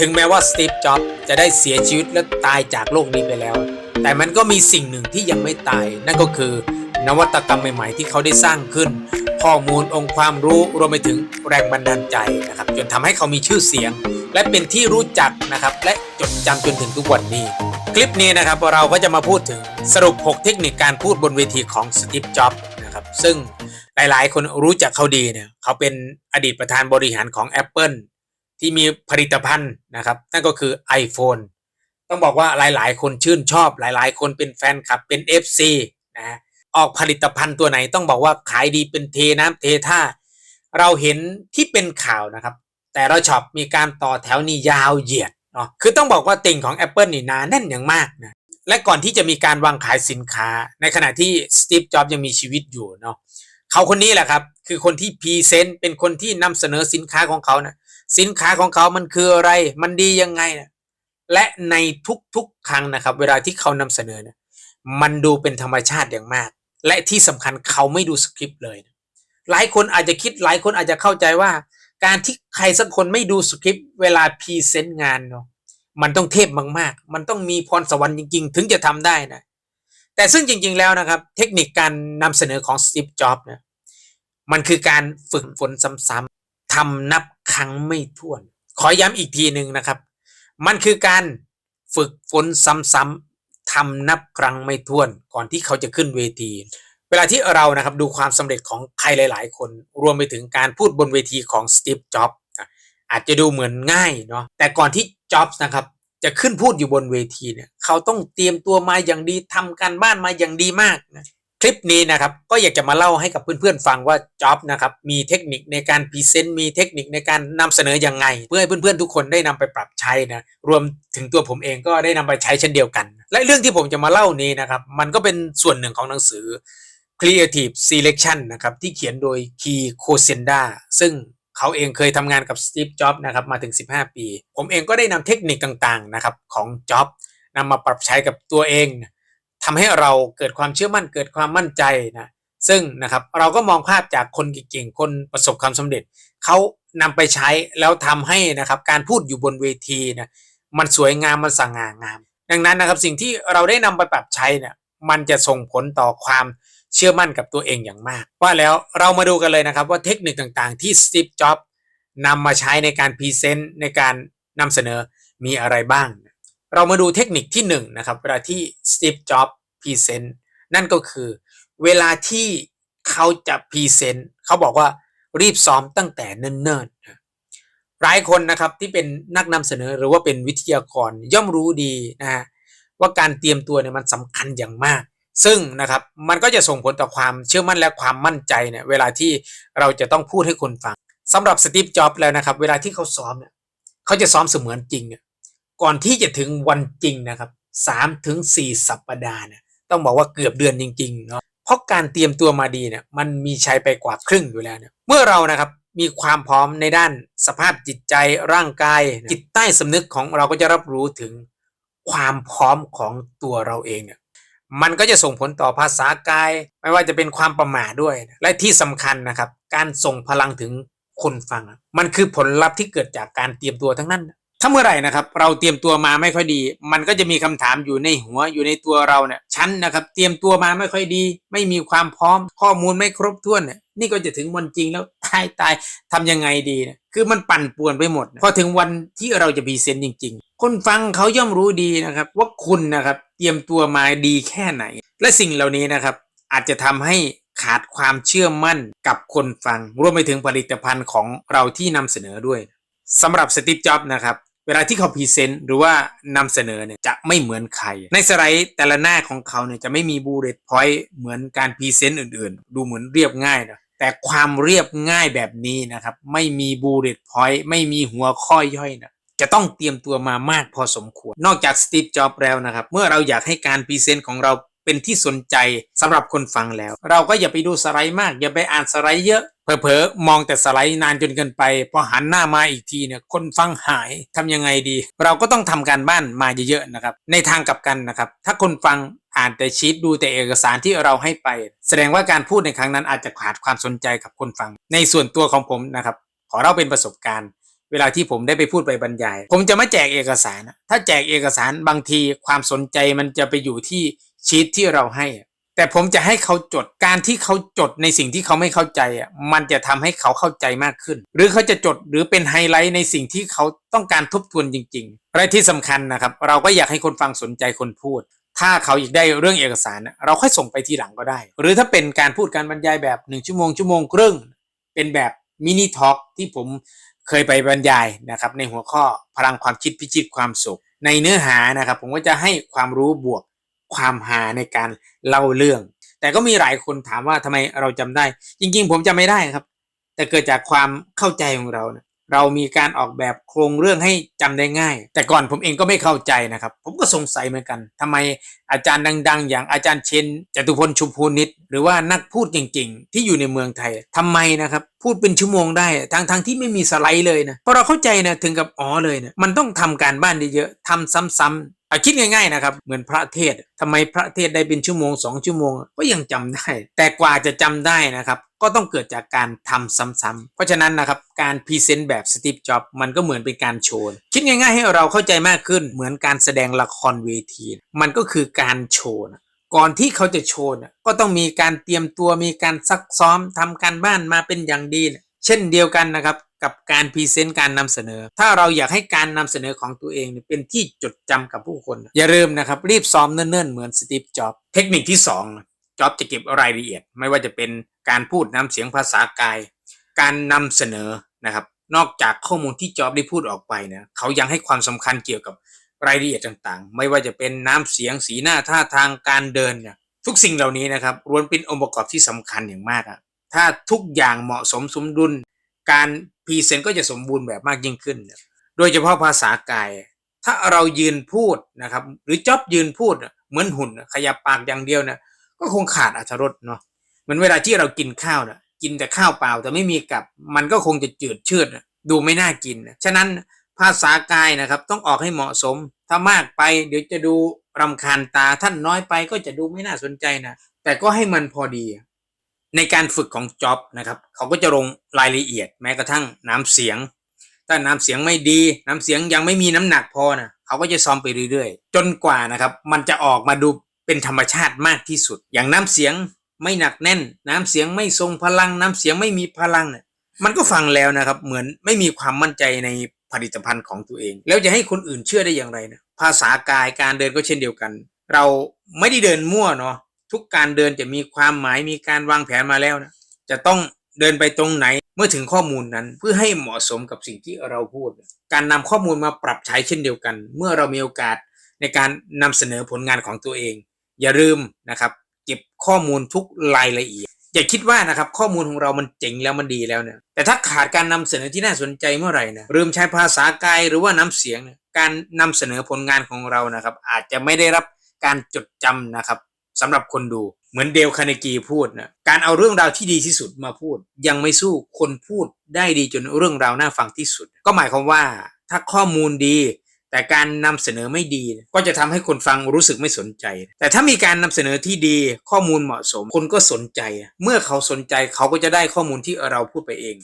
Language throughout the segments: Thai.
ถึงแม้ว่าสตีฟจ็อบส์จะได้เสียชีวิตและตายจากโลกนี้ไปแล้ว แต่มันก็มีสิ่งหนึ่งที่ยังไม่ตาย นั่นก็คือนวัตกรรมใหม่ ๆ ที่เขาได้สร้างขึ้น ข้อมูลองค์ความรู้รวมไปถึงแรงบันดาลใจนะครับจนทำให้เขามีชื่อเสียง และเป็นที่รู้จักนะครับและจดจำจนถึงทุกวันนี้ คลิปนี้นะครับเราก็จะมาพูดถึงสรุป 6 เทคนิคการพูดบนเวทีของสตีฟจ็อบส์นะครับซึ่งหลายๆ คนรู้จักเขาดีเนี่ยเขาเป็นอดีตประธานบริหารของ Apple ที่มีผลิตภัณฑ์นะครับ นั่นก็คือ iPhone ต้องบอกว่าหลายๆ คนชื่นชอบหลายๆ คนเป็นแฟนคลับเป็น FC นะฮะออกผลิตภัณฑ์ตัวไหนต้องบอกว่าขายดีเป็นเทน้ำเทท่า เราเห็นที่เป็นข่าวนะครับ แต่เราช็อปมีการต่อแถวนี่ยาวเหยียดเนาะคือต้องบอกว่าติ่งของ Apple นี่นาแน่นอย่างมากนะและก่อนที่จะมีการวางขายสินค้า ในขณะที่สตีฟจ็อบยังมีชีวิตอยู่เนาะเขาคนนี้แหละครับ คือคนที่พรีเซนต์เป็นคนที่นำเสนอสินค้าของเขานะ สินค้าของเขามันคืออะไร มันดียังไงนะและในทุกๆ ครั้งนะครับ เวลาที่เขานำเสนอเนี่ยมันดูเป็นธรรมชาติอย่างมาก และที่สำคัญเขาไม่ดูสคริปต์เลยนะหลายคนอาจจะคิดหลายคนอาจจะเข้าใจว่า การที่ใครสักคนไม่ดูสคริปต์เวลาพรีเซนต์งานเนาะมันต้องเทพมากๆ มันต้องมีพรสวรรค์จริง ๆ ถึงจะทำได้นะแต่ซึ่งจริง ๆ แล้วนะครับ เทคนิคการนำเสนอของสตีฟจ็อบส์เนี่ยมันคือการฝึกฝนซ้ำๆทำนับ ครั้งไม่ถ้วน ขอย้ำอีกทีหนึ่งนะครับ มันคือการฝึกฝนซ้ำๆทำนับครั้งไม่ถ้วน ก่อนที่เขาจะขึ้นเวที เวลาที่เรานะครับดูความสำเร็จของใครหลาย ๆ คน รวมไปถึงการพูดบนเวทีของสตีฟจ็อบส์อาจจะดูเหมือนง่ายเนาะแต่ก่อนที่จ็อบส์นะครับจะขึ้นพูดอยู่บนเวทีเนี่ยเขาต้องเตรียมตัวมาอย่างดีทำการบ้านมาอย่างดีมากนะ คลิปนี้นะครับก็อยากจะมาเล่าให้กับเพื่อนๆฟังว่าจ็อบนะครับมีเทคนิคในการพรีเซนต์มีเทคนิคในการนำเสนอยังไง เพื่อให้เพื่อนๆทุกคนได้นำไปปรับใช้นะรวมถึงตัวผมเองก็ได้นำไปใช้เช่นเดียวกัน และเรื่องที่ผมจะมาเล่านี้นะครับมันก็เป็นส่วนหนึ่งของหนังสือ Creative Selection นะครับที่เขียนโดย Key c o s e n d a ซึ่งเขาเองเคยทำงานกับ Steve Jobs นะครับมาถึง 15 ปี ผมเองก็ได้นำเทคนิคต่างๆนะครับของ Jobs นำมาปรับใช้กับตัวเอง ทำให้เราเกิดความเชื่อมั่นเกิดความมั่นใจนะซึ่งนะครับเราก็มองภาพจากคนเก่งๆคนประสบความสำเร็จเขานำไปใช้แล้วทำให้นะครับการพูดอยู่บนเวทีนะมันสวยงามมันสง่างาม ดังนั้นนะครับสิ่งที่เราได้นำไปปรับใช้เนี่ยมันจะส่งผลต่อความเชื่อมั่นกับตัวเองอย่างมาก ว่าแล้วเรามาดูกันเลยนะครับว่าเทคนิคต่างๆ ที่สตีฟจ็อบนำมาใช้ในการพรีเซนต์ในการนำเสนอมีอะไรบ้าง เรามาดูเทคนิคที่1นงนะครับเวลาที่สตีฟจ็อบ รีเซนต์นั่นก็คือ เวลาที่เขาจะพรีเซนต์เขาบอกว่ารีบซ้อมตั้งแต่เนิ่นๆนะหลายคนนะครับที่เป็นนักนำเสนอหรือว่าเป็นวิทยากรย่อมรู้ดีนะฮะว่าการเตรียมตัวเนี่ยมันสำคัญอย่างมาก ซึ่งนะครับมันก็จะส่งผลต่อความเชื่อมั่นและความมั่นใจเนี่ยเวลาที่เราจะต้องพูดให้คนฟังสำหรับสตีฟจ็อบส์แล้วนะครับ เวลาที่เขาซ้อมเนี่ยเขาจะซ้อมเสมือนจริงเนี่ยก่อนที่จะถึงวันจริงนะครับสามถึงสี่สัปดาห์เนี่ย ต้องบอกว่าเกือบเดือนจริงๆเนาะเพราะการเตรียมตัวมาดีเนี่ยมันมีใช้ไปกว่าครึ่งอยู่แล้วเนี่ยเมื่อเรานะครับมีความพร้อมในด้านสภาพจิตใจร่างกาย จิตใต้สำนึกของเราก็จะรับรู้ถึงความพร้อมของตัวเราเองเนี่ยมันก็จะส่งผลต่อภาษากาย ไม่ว่าจะเป็นความประมาทด้วย และที่สำคัญนะครับ การส่งพลังถึงคนฟัง มันคือผลลัพธ์ที่เกิดจากการเตรียมตัวทั้งนั้น ถ้าเมื่อไหร่นะครับ เราเตรียมตัวมาไม่ค่อยดี มันก็จะมีคำถามอยู่ในหัวอยู่ในตัวเราเนี่ยฉันนะครับ เตรียมตัวมาไม่ค่อยดี ไม่มีความพร้อม ข้อมูลไม่ครบถ้วนเนี่ยนี่ก็จะถึงวันจริงแล้วตายตายทำยังไงดีนี่ยคือมันปั่นป่วนไปหมด พอถึงวันที่เราจะพรีเซนต์จริง ๆ คนฟังเขาย่อมรู้ดีนะครับ ว่าคุณนะครับเตรียมตัวมาดีแค่ไหน และสิ่งเหล่านี้นะครับ อาจจะทำให้ขาดความเชื่อมั่นกับคนฟัง รวมไปถึงผลิตภัณฑ์ของเราที่นำเสนอด้วยสำหรับสตีฟจ็อบนะครับ เวลาที่เขาพรีเซนต์หรือว่านำเสนอเนี่ยจะไม่เหมือนใคร ในสไลด์แต่ละหน้าของเขาเนี่ยจะไม่มีบูเลตพอยต์เหมือนการพรีเซนต์อื่นๆ ดูเหมือนเรียบง่ายนะแต่ความเรียบง่ายแบบนี้นะครับ ไม่มีบูเลตพอยต์ไม่มีหัวข้อย่อยนะจะต้องเตรียมตัวมามากพอสมควร นอกจากสตีฟจ็อบแล้วนะครับ เมื่อเราอยากให้การพรีเซนต์ของเรา เป็นที่สนใจสำหรับคนฟังแล้ว เราก็อย่าไปดูสไลด์มาก อย่าไปอ่านสไลด์เยอะเผลอๆมองแต่สไลด์นานจนเกินไป พอหันหน้ามาอีกทีเนี่ยคนฟังหายทำยังไงดี เราก็ต้องทำการบ้านมาเยอะๆนะครับ ในทางกลับกันนะครับ ถ้าคนฟังอ่านแต่ชีตดูแต่เอกสารที่เราให้ไป แสดงว่าการพูดในครั้งนั้นอาจจะขาดความสนใจกับคนฟัง ในส่วนตัวของผมนะครับขอเล่าเป็นประสบการณ์เวลาที่ผมได้ไปพูดไปบรรยาย ผมจะไม่แจกเอกสาร ถ้าแจกเอกสารบางทีความสนใจมันจะไปอยู่ที่ ชีตที่เราให้ แต่ผมจะให้เขาจดการที่เขาจดในสิ่งที่เขาไม่เข้าใจอะมันจะทำให้เขาเข้าใจมากขึ้น หรือเขาจะจดหรือเป็นไฮไลท์ในสิ่งที่เขาต้องการทบทวนจริงๆและที่สำคัญนะครับ เราก็อยากให้คนฟังสนใจคนพูดถ้าเขาอยากได้เรื่องเอกสาร เราค่อยส่งไปทีหลังก็ได้ หรือถ้าเป็นการพูดการบรรยายแบบ 1 ชั่วโมงชั่วโมงครึ่ง เป็นแบบมินิทอล์กที่ผมเคยไปบรรยายนะครับในหัวข้อพลังความคิดพิชิตความสุข ในเนื้อหานะครับผมก็จะให้ความรู้บวก ความหาในการเล่าเรื่อง แต่ก็มีหลายคนถามว่าทำไมเราจำได้ จริงๆ ผมจำไม่ได้ครับ แต่เกิดจากความเข้าใจของเรานะเรามีการออกแบบโครงเรื่องให้จำได้ง่าย แต่ก่อนผมเองก็ไม่เข้าใจนะครับ ผมก็สงสัยเหมือนกันทำไมอาจารย์ดัง ๆ อย่างอาจารย์เชนจตุพลชุมพูนิต หรือว่านักพูดเก่งๆ ที่อยู่ในเมืองไทยทำไมนะครับ พูดเป็นชั่วโมงได้ทั้งทงๆที่ไม่มีสไลด์เลยนะเพราะเราเข้าใจนะถึงกับอ๋อเลยนะมันต้องทำการบ้านเยอะๆทำซ้ำๆ อะคิดง่ายๆนะครับ เหมือนพระเทศน์ทำไมพระเทศได้เป็นชั่วโมงสองชั่วโมง ก็ยังจำได้ แต่กว่าจะจำได้นะครับ ก็ต้องเกิดจากการทำซ้ำๆเพราะฉะนั้นนะครับ การพรีเซนต์แบบสตีฟจ็อบมันก็เหมือนเป็นการโชว์คิดง่ายๆให้เราเข้าใจมากขึ้นเหมือนการแสดงละครเวที มันก็คือการโชว์ก่อนที่เขาจะโชว์ก็ต้องมีการเตรียมตัวมีการซักซ้อมทำการบ้านมาเป็นอย่างดี เช่นเดียวกันนะครับ กับการพรีเซนต์การนำเสนอ ถ้าเราอยากให้การนำเสนอของตัวเองเป็นที่จดจำกับผู้คน อย่าลืมนะครับ รีบซ้อมเนิ่นๆ เหมือนสตีฟจ็อบเทคนิคที่2จ็อบจะเก็บรายละเอียด ไม่ว่าจะเป็นการพูดน้ำเสียงภาษากาย การนำเสนอนะครับ นอกจากข้อมูลที่จ็อบได้พูดออกไปนี่ยเขายังให้ความสำคัญเกี่ยวกับรายละเอียดต่างๆ ไม่ว่าจะเป็นน้ำเสียงสีหน้าท่าทางการเดินเนี่ยทุกสิ่งเหล่านี้นะครับล้วนเป็นองค์ประกอบที่สำคัญอย่างมากอะถ้าทุกอย่างเหมาะสมสมดุล การพรีเซนต์ก็จะสมบูรณ์แบบมากยิ่งขึ้น โดยเฉพาะภาษากาย ถ้าเรายืนพูดนะครับ หรือจ็อบยืนพูดเหมือนหุ่นขยับปากอย่างเดียวนะก็คงขาดอรรถรสเนาะเหมือนเวลาที่เรากินข้าวนะกินแต่ข้าวเปล่าแต่ไม่มีกับ มันก็คงจะจืดชืดดูไม่น่ากินฉะนั้นภาษากายนะครับต้องออกให้เหมาะสม ถ้ามากไปเดี๋ยวจะดูรำคาญตาท่านน้อยไปก็จะดูไม่น่าสนใจนะแต่ก็ให้มันพอดี ในการฝึกของจ็อบนะครับเขาก็จะลงรายละเอียดแม้กระทั่งน้ำเสียง ถ้าน้ำเสียงไม่ดี น้ำเสียงยังไม่มีน้ำหนักพอนะเขาก็จะซ้อมไปเรื่อยๆ จนกว่านะครับ มันจะออกมาดูเป็นธรรมชาติมากที่สุด อย่างน้ำเสียงไม่หนักแน่น น้ำเสียงไม่ทรงพลัง น้ำเสียงไม่มีพลังเนี่ยมันก็ฟังแล้วนะครับ เหมือนไม่มีความมั่นใจในผลิตภัณฑ์ของตัวเอง แล้วจะให้คนอื่นเชื่อได้อย่างไรนะภาษากายการเดินก็เช่นเดียวกัน เราไม่ได้เดินมั่วเนาะ ทุกการเดินจะมีความหมายมีการวางแผนมาแล้วนะจะต้องเดินไปตรงไหนเมื่อถึงข้อมูลนั้นเพื่อให้เหมาะสมกับสิ่งที่เราพูด การนำข้อมูลมาปรับใช้เช่นเดียวกัน เมื่อเรามีโอกาสในการนำเสนอผลงานของตัวเอง อย่าลืมนะครับ เก็บข้อมูลทุกรายละเอียด อย่าคิดว่านะครับข้อมูลของเรามันเจ๋งแล้วมันดีแล้วเนี่ยแต่ถ้าขาดการนำเสนอที่น่าสนใจเมื่อไหร่นะลืมใช้ภาษากายหรือว่าน้ำเสียง การนำเสนอผลงานของเรานะครับ อาจจะไม่ได้รับการจดจำนะครับ สำหรับคนดู เหมือนเดลคาเนกีพูดนะการเอาเรื่องราวที่ดีที่สุดมาพูด ยังไม่สู้คนพูดได้ดีจนเรื่องราวน่าฟังที่สุด ก็หมายความว่าถ้าข้อมูลดี แต่การนำเสนอไม่ดี ก็จะทำให้คนฟังรู้สึกไม่สนใจ แต่ถ้ามีการนำเสนอที่ดีข้อมูลเหมาะสม คนก็สนใจ เมื่อเขาสนใจเขาก็จะได้ข้อมูลที่เราพูดไปเอง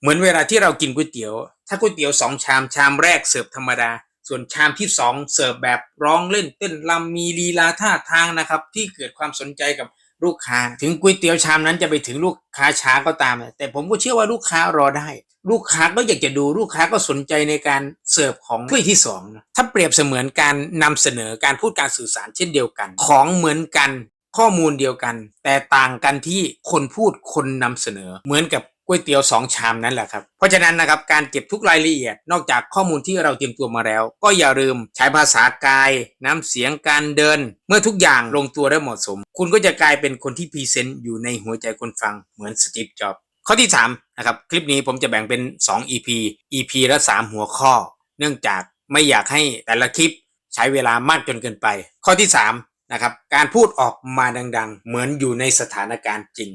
เหมือนเวลาที่เรากินก๋วยเตี๋ยว ถ้าก๋วยเตี๋ยวสองชามชามแรกเสิร์ฟธรรมดา ส่วนชามที่สองเสิร์ฟแบบร้องเล่นเต้นรำมีลีลาท่าทางนะครับ ที่เกิดความสนใจกับลูกค้า ถึงก๋วยเตี๋ยวชามนั้นจะไปถึงลูกค้าช้าก็ตาม แต่ผมก็เชื่อว่าลูกค้ารอได้ ลูกค้าก็อยากจะดูลูกค้าก็สนใจในการเสิร์ฟของถ้วยที่สองถ้าเปรียบเสมือนการนำเสนอการพูดการสื่อสารเช่นเดียวกัน ของเหมือนกันข้อมูลเดียวกัน แต่ต่างกันที่คนพูดคนนำเสนอเหมือนกับ ก๋วยเตี๋ยวสองชามนั่นแหละครับ เพราะฉะนั้นนะครับการเก็บทุกรายละเอียด นอกจากข้อมูลที่เราเตรียมตัวมาแล้ว ก็อย่าลืมใช้ภาษากาย น้ำเสียงการเดิน เมื่อทุกอย่างลงตัวและเหมาะสม คุณก็จะกลายเป็นคนที่พรีเซนต์อยู่ในหัวใจคนฟังเหมือนสตีฟจ็อบข้อที่3นะครับคลิปนี้ผมจะแบ่งเป็น 2 EP EP ละ 3 หัวข้อ เนื่องจากไม่อยากให้แต่ละคลิปใช้เวลามากจนเกินไป ข้อที่3นะครับการพูดออกมาดัง ๆ เหมือนอยู่ในสถานการณ์จริง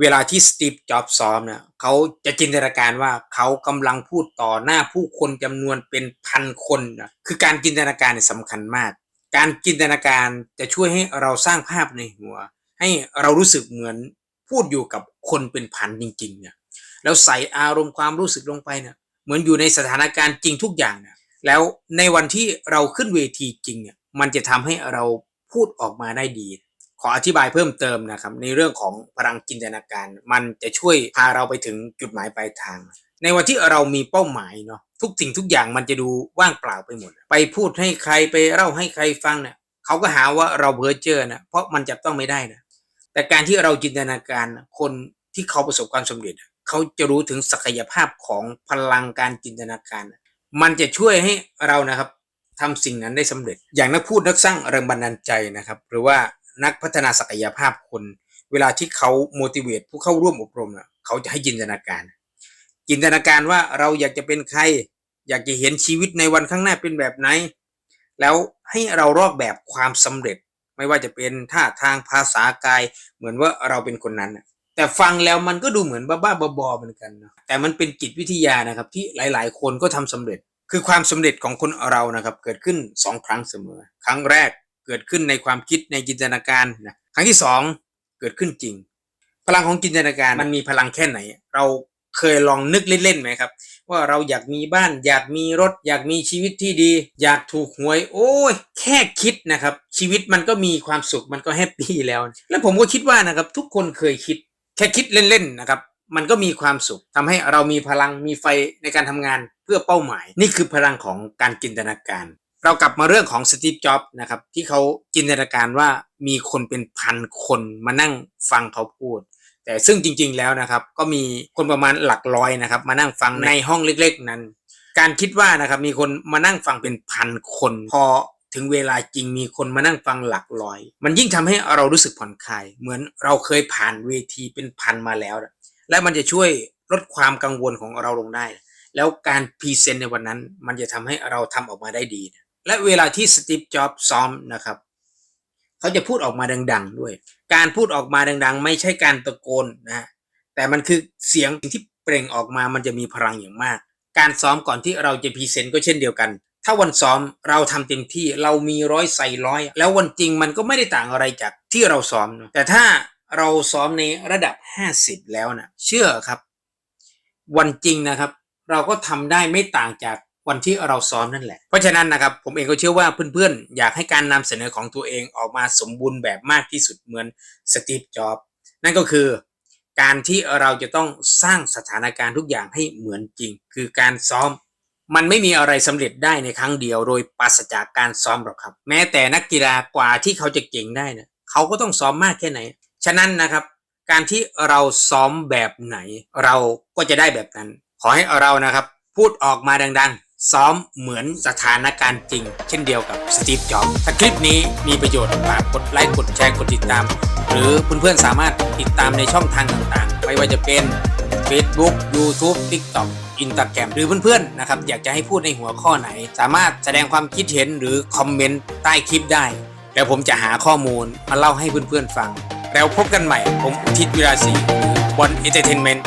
เวลาที่สตีฟจ็อบส์ซ้อมเนี่ยเขาจะจินตนาการว่าเขากำลังพูดต่อหน้าผู้คนจำนวนเป็นพันคนนะคือการจินตนาการเนี่ยสำคัญมาก การจินตนาการจะช่วยให้เราสร้างภาพในหัว ให้เรารู้สึกเหมือนพูดอยู่กับคนเป็นพันจริงๆเนี่ยแล้วใส่อารมณ์ความรู้สึกลงไปเนี่ยเหมือนอยู่ในสถานการณ์จริงทุกอย่างเนะแล้วในวันที่เราขึ้นเวทีจริงเนี่ยมันจะทำให้เราพูดออกมาได้ดี ขออธิบายเพิ่มเติมนะครับ ในเรื่องของพลังจินตนาการ มันจะช่วยพาเราไปถึงจุดหมายปลายทาง ในวันที่เรามีเป้าหมายเนาะทุกสิ่งทุกอย่างมันจะดูว่างเปล่าไปหมด ไปพูดให้ใครไปเล่าให้ใครฟังเนี่ยเขาก็หาว่าเราเพ้อเจ้อนะเพราะมันจับต้องไม่ได้นะแต่การที่เราจินตนาการคนที่เขาประสบความสำเร็จเขาจะรู้ถึงศักยภาพของพลังการจินตนาการ มันจะช่วยให้เรานะครับทำสิ่งนั้นได้สำเร็จ อย่างนักพูดนักสร้างแรงบันดาลใจนะครับ หรือว่า นักพัฒนาศักยภาพคน เวลาที่เขา motivate ผู้เข้าร่วมอบรมน่ะเขาจะให้จินตนาการ จินตนาการว่าเราอยากจะเป็นใคร อยากจะเห็นชีวิตในวันข้างหน้าเป็นแบบไหน แล้วให้เรารอบแบบความสำเร็จ ไม่ว่าจะเป็นท่าทางภาษากาย เหมือนว่าเราเป็นคนนั้นแต่ฟังแล้วมันก็ดูเหมือนบ้าๆบอๆเหมือนกันนะแต่มันเป็นจิตวิทยานะครับที่หลาย ๆ คนก็ทำสำเร็จ คือความสำเร็จของคนเรานะครับ เกิดขึ้นสองครั้งเสมอ ครั้งแรก เกิดขึ้นในความคิดในจินตนาการนะครั้งที่สองเกิดขึ้นจริง พลังของจินตนาการมันมีพลังแค่ไหน เราเคยลองนึกเล่นๆไหมครับ ว่าเราอยากมีบ้าน อยากมีรถ อยากมีชีวิตที่ดี อยากถูกหวย โอ้ย แค่คิดนะครับ ชีวิตมันก็มีความสุขมันก็แฮปปี้แล้ว แล้วผมก็คิดว่านะครับ ทุกคนเคยคิด แค่คิดเล่นๆนะครับมันก็มีความสุขทำให้เรามีพลังมีไฟในการทำงานเพื่อเป้าหมาย นี่คือพลังของการจินตนาการ เรากลับมาเรื่องของสตีฟจ็อบส์นะครับ ที่เขาจินตนาการว่ามีคนเป็นพันคนมานั่งฟังเขาพูด แต่ซึ่งจริง ๆ แล้วนะครับ ก็มีคนประมาณหลักร้อยนะครับ มานั่งฟังในห้องเล็ก ๆ นั้น การคิดว่านะครับมีคนมานั่งฟังเป็นพันคน พอถึงเวลาจริงมีคนมานั่งฟังหลักร้อย มันยิ่งทำให้เรารู้สึกผ่อนคลาย เหมือนเราเคยผ่านเวทีเป็นพันมาแล้ว และมันจะช่วยลดความกังวลของเราลงได้ แล้วการพรีเซนต์ในวันนั้น มันจะทำให้เราทำออกมาได้ดี และเวลาที่สตีฟจ็อบซ้อมนะครับ เขาจะพูดออกมาดัง ๆ ด้วย การพูดออกมาดัง ๆ ไม่ใช่การตะโกนนะแต่มันคือเสียงที่เปล่งออกมามันจะมีพลังอย่างมาก การซ้อมก่อนที่เราจะพรีเซนต์ก็เช่นเดียวกัน ถ้าวันซ้อมเราทำเต็มที่เรามีร้อยใส่ร้อย แล้ววันจริงมันก็ไม่ได้ต่างอะไรจากที่เราซ้อม แต่ถ้าเราซ้อมในระดับ 50 แล้วนะเชื่อครับ วันจริงนะครับ เราก็ทำได้ไม่ต่างจาก วันที่เราซ้อมนั่นแหละ เพราะฉะนั้นนะครับผมเองก็เชื่อว่าเพื่อนๆ อยากให้การนำเสนอของตัวเองออกมาสมบูรณ์แบบมากที่สุดเหมือนสตีฟจ็อบนั่นก็คือการที่เราจะต้องสร้างสถานการณ์ทุกอย่างให้เหมือนจริง คือการซ้อม มันไม่มีอะไรสำเร็จได้ในครั้งเดียว โดยปราศจากการซ้อมหรอกครับ แม้แต่นักกีฬากว่าที่เขาจะเก่งได้นะเขาก็ต้องซ้อมมากแค่ไหน ฉะนั้นนะครับ การที่เราซ้อมแบบไหน เราก็จะได้แบบนั้น ขอให้เรานะครับ พูดออกมาดัง ๆ ซ้อมเหมือนสถานการณ์จริง เช่นเดียวกับสตีฟจ็อบถ้าคลิปนี้มีประโยชน์ฝากกดไลค์กดแชร์กดติดตาม หรือเพื่อนๆสามารถติดตามในช่องทางต่างๆ ไม่ว่าจะเป็น Facebook YouTube TikTok Instagram หรือเพื่อนๆนะครับอยากจะให้พูดในหัวข้อไหน สามารถแสดงความคิดเห็นหรือคอมเมนต์ใต้คลิปได้ แล้วผมจะหาข้อมูลมาเล่าให้เพื่อนๆฟัง แล้วพบกันใหม่ผมทิศวิราศีบอลเอนเตอร์เทนเมนต์